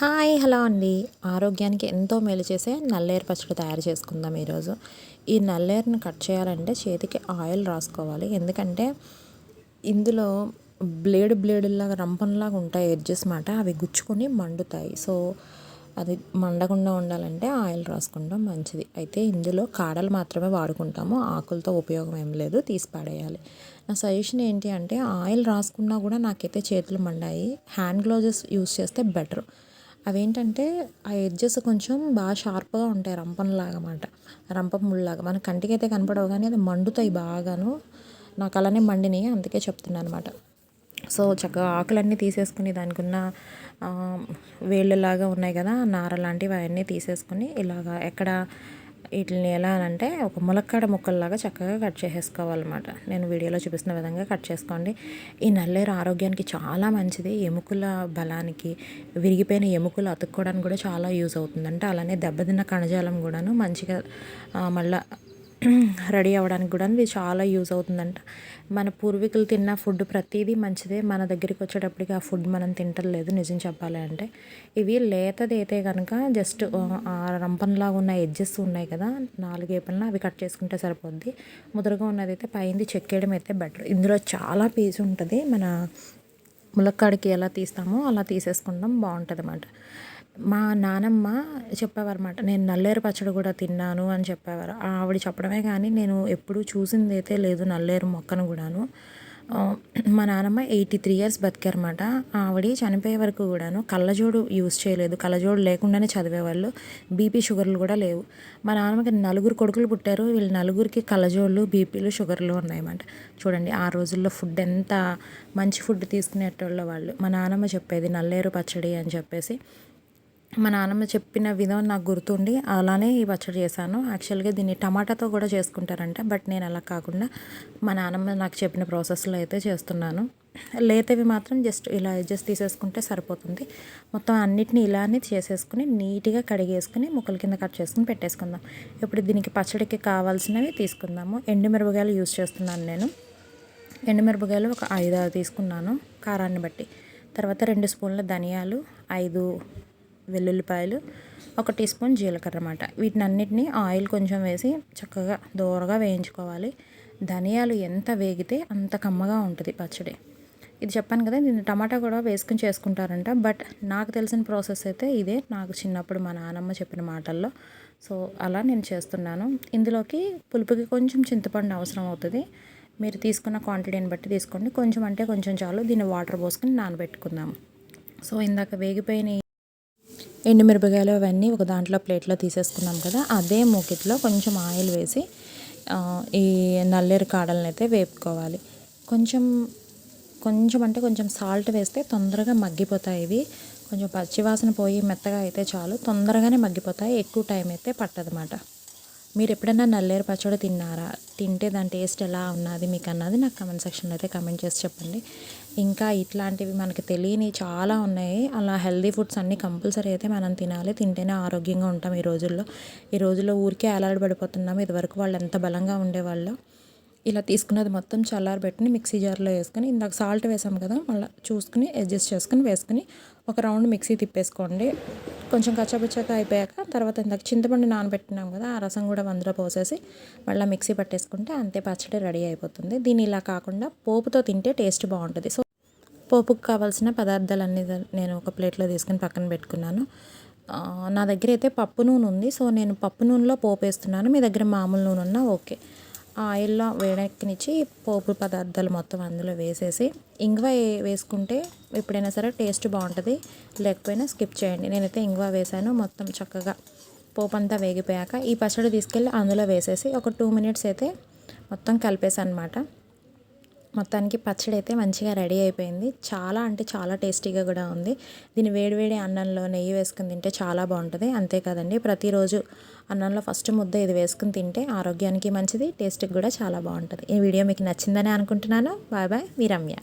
Hi hello అండి. ఆరోగ్యానికి ఎంతో మేలు చేసే నల్లేరు పచ్చడి తయారు చేసుకుందాం ఈరోజు. ఈ నల్లేరుని కట్ చేయాలంటే చేతికి ఆయిల్ రాసుకోవాలి. ఎందుకంటే ఇందులో బ్లేడ్ బ్లేడ్లాగా రంపంలాగా ఉంటాయి ఎడ్జెస్ మాట. అవి గుచ్చుకొని మండుతాయి. సో అది మండకుండా ఉండాలంటే ఆయిల్ రాసుకుంటాం. మంచిది. అయితే ఇందులో కాడలు మాత్రమే వాడుకుంటాము. ఆకులతో ఉపయోగం ఏం లేదు. తీసి పడేయాలి. నా సజెషన్ ఏంటి అంటే ఆయిల్ రాసుకున్నా కూడా నాకైతే చేతులు మండాయి. హ్యాండ్ గ్లౌజెస్ యూస్ చేస్తే బెటర్. అవేంటంటే ఆ ఎడ్జెస్ కొంచెం బాగా షార్ప్గా ఉంటాయి రంపంలాగా అన్నమాట రంపం ముళ్ళలాగా మన కంటికి అయితే కనపడవు కానీ అది మండుతాయి బాగాను. నాకు అలానే మండినాయి అందుకే చెప్తున్నాను అనమాట సో చక్కగా ఆకులన్నీ తీసేసుకుని దానికి ఉన్న వేళ్ళలాగా ఉన్నాయి కదా నార లాంటివి అవన్నీ తీసేసుకుని ఇలాగా ఎక్కడ వీటిని ఎలా అంటే ఒక ములక్కాడ ముక్కల్లాగా చక్కగా కట్ చేసేసుకోవాలన్నమాట. నేను వీడియోలో చూపిస్తున్న విధంగా కట్ చేసుకోండి. ఈ నల్లేరు ఆరోగ్యానికి చాలా మంచిది. ఎముకల బలానికి విరిగిపోయిన ఎముకలు అతుక్కోవడానికి కూడా చాలా యూజ్ అవుతుంది. అంటే అలానే దెబ్బతిన్న కణజాలం కూడాను మంచిగా మళ్ళీ రెడీ అవ్వడానికి కూడా ఇది చాలా యూజ్ అవుతుందంట. మన పూర్వీకులు తిన్న ఫుడ్ ప్రతిదీ మంచిదే. మన దగ్గరికి వచ్చేటప్పటికి ఆ ఫుడ్ మనం తింటలేదు నిజం చెప్పాలి అంటే. ఇవి లేతది అయితే కనుక జస్ట్ ఆ రంపంలాగా ఉన్న ఎడ్జెస్ ఉన్నాయి కదా నాలుగు ఏపల్న అవి కట్ చేసుకుంటే సరిపోద్ది. ముదురుగా ఉన్నది అయితే పైంది చెక్కేయడం అయితే బెటర్. ఇందులో చాలా పీస్ ఉంటుంది. మన ములక్కాడికి ఎలా తీస్తామో అలా తీసేసుకుంటాం బాగుంటుంది అన్నమాట మా నానమ్మ చెప్పేవారన్నమాట నేను నల్లేరు పచ్చడి కూడా తిన్నాను అని చెప్పేవారు. ఆవిడ చెప్పడమే కానీ నేను ఎప్పుడూ చూసింది అయితే లేదు నల్లేరు మొక్కను కూడాను. మా నానమ్మ ఎయిటీ త్రీ ఇయర్స్ బతికారన్నమాట. ఆవిడ చనిపోయే వరకు కూడాను కళ్ళజోడు యూజ్ చేయలేదు. కళ్ళజోడు లేకుండానే చదివేవాళ్ళు. బీపీ షుగర్లు కూడా లేవు. మా నాన్నమ్మకి నలుగురు కొడుకులు పుట్టారు. వీళ్ళు నలుగురికి కళ్ళజోళ్ళు బీపీలు షుగర్లు ఉన్నాయన్నమాట. చూడండి ఆ రోజుల్లో ఫుడ్ ఎంత మంచి ఫుడ్ తీసుకునేటోళ్ళ వాళ్ళు. మా నానమ్మ చెప్పేది నల్లేరు పచ్చడి అని చెప్పేసి. మా నాన్నమ్మ చెప్పిన విధం నాకు గుర్తుండి అలానే ఈ పచ్చడి చేశాను. యాక్చువల్గా దీన్ని టమాటాతో కూడా చేసుకుంటారంట బట్ నేను అలా కాకుండా మా నాన్నమ్మ నాకు చెప్పిన ప్రాసెస్లో అయితే చేస్తున్నాను. లేతవి మాత్రం జస్ట్ ఇలా అడ్జస్ట్ తీసేసుకుంటే సరిపోతుంది. మొత్తం అన్నిటిని ఇలానే చేసేసుకుని నీట్గా కడిగేసుకుని ముక్కల కింద కట్ చేసుకుని పెట్టేసుకుందాం. ఇప్పుడు దీనికి పచ్చడికి కావాల్సినవి తీసుకుందాము. ఎండుమిరపకాయలు యూజ్ చేస్తున్నాను నేను. ఎండుమిరపకాయలు ఒక ఐదు తీసుకున్నాను కారాన్ని బట్టి. తర్వాత రెండు స్పూన్ల ధనియాలు ఐదు వెల్లుల్లిపాయలు ఒక టీ స్పూన్ జీలకర్ర అన్నమాట వీటిని అన్నిటిని ఆయిల్ కొంచెం వేసి చక్కగా దూరగా వేయించుకోవాలి. ధనియాలు ఎంత వేగితే అంత కమ్మగా ఉంటుంది పచ్చడి. ఇది చెప్పాను కదా దీన్ని టమాటా కూడా వేసుకుని చేసుకుంటారంట. బట్ నాకు తెలిసిన ప్రాసెస్ అయితే ఇదే. నాకు చిన్నప్పుడు మా నాన్నమ్మ చెప్పిన మాటల్లో. సో అలా నేను చేస్తున్నాను. ఇందులోకి పులుపుకి కొంచెం చింతపండు అవసరం అవుతుంది. మీరు తీసుకున్న క్వాంటిటీని బట్టి తీసుకోండి. కొంచెం అంటే కొంచెం చాలు. దీన్ని వాటర్ పోసుకొని నానబెట్టుకుందాం. సో ఇందాక వేగిపోయిన ఎండుమిరపకాయలు అవన్నీ ఒక దాంట్లో ప్లేట్లో తీసేసుకున్నాం కదా అదే మూకిట్లో కొంచెం ఆయిల్ వేసి ఈ నల్లేరు కాడలను అయితే వేపుకోవాలి. కొంచెం కొంచెం అంటే కొంచెం సాల్ట్ వేస్తే తొందరగా మగ్గిపోతాయి ఇవి. కొంచెం పచ్చివాసన పోయి మెత్తగా అయితే చాలు తొందరగానే మగ్గిపోతాయి ఎక్కువ టైం అయితే పట్టదన్నమాట. మీరు ఎప్పుడైనా నల్లేరు పచ్చడి తిన్నారా? తింటే దాని టేస్ట్ ఎలా ఉన్నది మీకు అన్నది నాకు కమెంట్ సెక్షన్లో అయితే కమెంట్ చేసి చెప్పండి. ఇంకా ఇట్లాంటివి మనకి తెలియని చాలా ఉన్నాయి. అలా హెల్దీ ఫుడ్స్ అన్నీ కంపల్సరీ అయితే మనం తినాలి. తింటేనే ఆరోగ్యంగా ఉంటాం ఈ రోజుల్లో. ఈ రోజుల్లో ఊరికే పడిపోతున్నాము ఇదివరకు వాళ్ళు ఎంత బలంగా ఉండేవాళ్ళు? ఇలా తీసుకున్నది మొత్తం చల్లారబెట్టుకుని మిక్సీ జార్లో వేసుకొని ఇందాక సాల్ట్ వేసాం కదా మళ్ళీ చూసుకుని అడ్జస్ట్ చేసుకుని వేసుకుని ఒక రౌండ్ మిక్సీ తిప్పేసుకోండి. కొంచెం కచ్చపచ్చగా అయిపోయాక తర్వాత ఇందాక చింతపండు నానబెట్టినాం కదా ఆ రసం కూడా అందులో పోసేసి మళ్ళీ మిక్సీ పట్టేసుకుంటే అంతే పచ్చడి రెడీ అయిపోతుంది. దీన్ని ఇలా కాకుండా పోపుతో తింటే టేస్ట్ బాగుంటుంది. సో పోపుకు కావాల్సిన పదార్థాలన్నీ నేను ఒక ప్లేట్లో తీసుకుని పక్కన పెట్టుకున్నాను. నా దగ్గర అయితే పప్పు నూనె ఉంది. సో నేను పప్పు నూనెలో పోపు వేస్తున్నాను. మీ దగ్గర మామూలు నూనె ఉన్నా ఓకే. ఆయిల్లో వేడెక్కనిచ్చి పోపు పదార్థాలు మొత్తం అందులో వేసేసి ఇంగువ వేసుకుంటే ఎప్పుడైనా సరే టేస్ట్ బాగుంటుంది. లేకపోయినా స్కిప్ చేయండి. నేనైతే ఇంగువ వేసాను. మొత్తం చక్కగా పోపు అంతా వేగిపోయాక ఈ పచ్చడి తీసుకెళ్ళి అందులో వేసేసి ఒక టూ మినిట్స్ అయితే మొత్తం కలిపేసాను అనమాట మొత్తానికి పచ్చడి అయితే మంచిగా రెడీ అయిపోయింది. చాలా అంటే చాలా టేస్టీగా కూడా ఉంది. దీన్ని వేడివేడి అన్నంలో నెయ్యి వేసుకుని తింటే చాలా బాగుంటుంది. అంతేకాదండి ప్రతిరోజు అన్నంలో ఫస్ట్ ముద్ద ఇది వేసుకుని తింటే ఆరోగ్యానికి మంచిది టేస్ట్కి కూడా చాలా బాగుంటుంది. ఈ వీడియో మీకు నచ్చిందని అనుకుంటున్నాను. బాయ్ బాయ్ మీ రమ్య.